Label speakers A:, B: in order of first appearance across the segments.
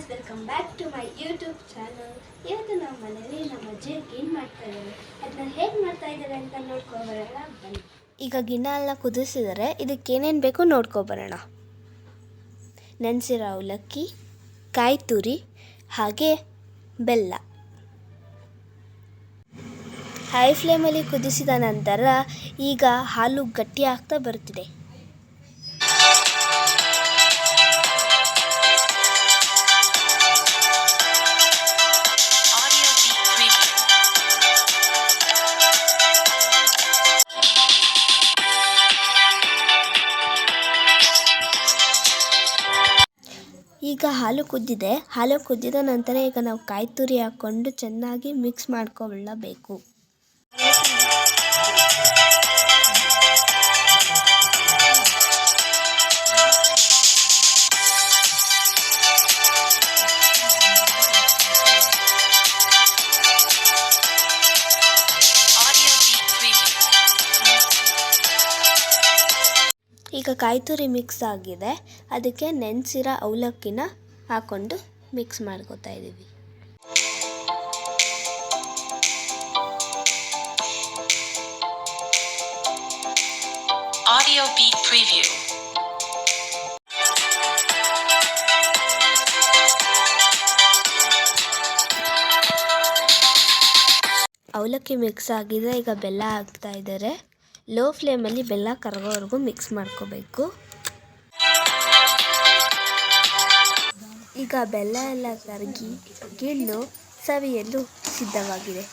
A: Guys welcome back to my YouTube channel ಇವತ್ತು ನಮ್ಮ ಮನೇಲಿ ನಮ್ಮ ಅಜ್ಜಿ ಏನು ಮಾಡ್ತಾ ಇದ್ದಾರೆ ಅದನ್ನ ಹೇಗೆ ಮಾಡ್ತಾ ಇದ್ದಾರೆ ಅಂತ ನೋಡ್ಕೊಬರೋಣ ಬನ್ನಿ. ಈಗ ಗಿಣ್ಣ ಎಲ್ಲ ಕುದಿಸಿದರೆ ಇದಕ್ಕೆ ಏನೇನು ಬೇಕು ನೋಡ್ಕೊಬರೋಣ ನೆನೆಸಿರೋ ಅವಲಕ್ಕಿ ಕಾಯಿ ತುರಿ ಹಾಗೆ ಬೆಲ್ಲ. ಹೈ ಫ್ಲೇಮಲ್ಲಿ ಕುದಿಸಿದ ನಂತರ ಈಗ ಹಾಲು ಗಟ್ಟಿ ಆಗ್ತಾ ಬರ್ತಿದೆ. ಈಗ ಹಾಲು ಕುದ್ದಿದೆ. ಹಾಲು ಕುದ್ದಿದ ನಂತರ ಈಗ ನಾವು ಕಾಯಿ ತುರಿ ಹಾಕ್ಕೊಂಡು ಚೆನ್ನಾಗಿ ಮಿಕ್ಸ್ ಮಾಡ್ಕೊಳ್ಳಬೇಕು ಈಗ ಕಾಯಿ ತುರಿ ಮಿಕ್ಸ್ ಆಗಿದೆ. ಅದಕ್ಕೆ ನೆನೆಸಿರೋ ಅವಲಕ್ಕಿನ ಹಾಕ್ಕೊಂಡು ಮಿಕ್ಸ್ ಮಾಡ್ಕೋತಾ ಇದ್ದೀವಿ.
B: ಆಡಿಯೋ ಬೀಟ್ ಪ್ರಿವ್ಯೂ
A: ಅವಲಕ್ಕಿ ಮಿಕ್ಸ್ ಆಗಿದೆ. ಈಗ ಬೆಲ್ಲ ಹಾಕ್ತಾ ಇದ್ದಾರೆ. ಲೋ ಫ್ಲೇಮಲ್ಲಿ ಬೆಲ್ಲ ಕರಗೋವರೆಗೂ ಮಿಕ್ಸ್ ಮಾಡ್ಕೋಬೇಕು. ಈಗ ಬೆಲ್ಲ ಎಲ್ಲ ಕರಗಿ ಗಿಣ್ಣು ಸವಿಯಲು ಸಿದ್ಧವಾಗಿದೆ.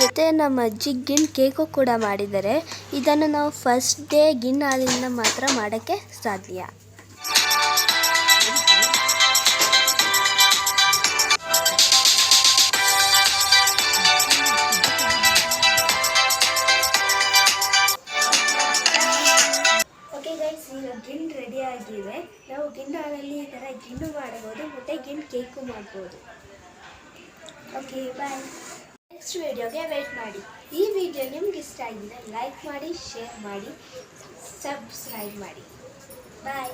A: ಜೊತೆ ನಮ್ಮ ಅಜ್ಜಿ ಗಿಣ್ ಕೇಕು ಕೂಡ ಮಾಡಿದ್ದಾರೆ ಇದನ್ನು ನಾವು ಫಸ್ಟ್ ಡೇ ಗಿಣ್ ಹಾಲಿನಿಂದ ಮಾತ್ರ ಮಾಡೋಕ್ಕೆ ಸಾಧ್ಯ. ಗಿಣ್ ರೆಡಿ ಆಗಿದೆ ನಾವು ಗಿಣ್ಣು ಮಾಡ್ಬೋದು ಮತ್ತು ಗಿಣ್ ಕೇಕು ಮಾಡ್ಬೋದು. ಓಕೆ ಬಾಯ್ ನೆಕ್ಸ್ಟ್ ವಿಡಿಯೋಗೆ ವೇಟ್ ಮಾಡಿ. ಈ ವಿಡಿಯೋ ನಿಮ್ಗೆ ಇಷ್ಟ ಆಗಿದೆ ಲೈಕ್ ಮಾಡಿ ಶೇರ್ ಮಾಡಿ ಸಬ್ಸ್ಕ್ರೈಬ್ ಮಾಡಿ. ಬಾಯ್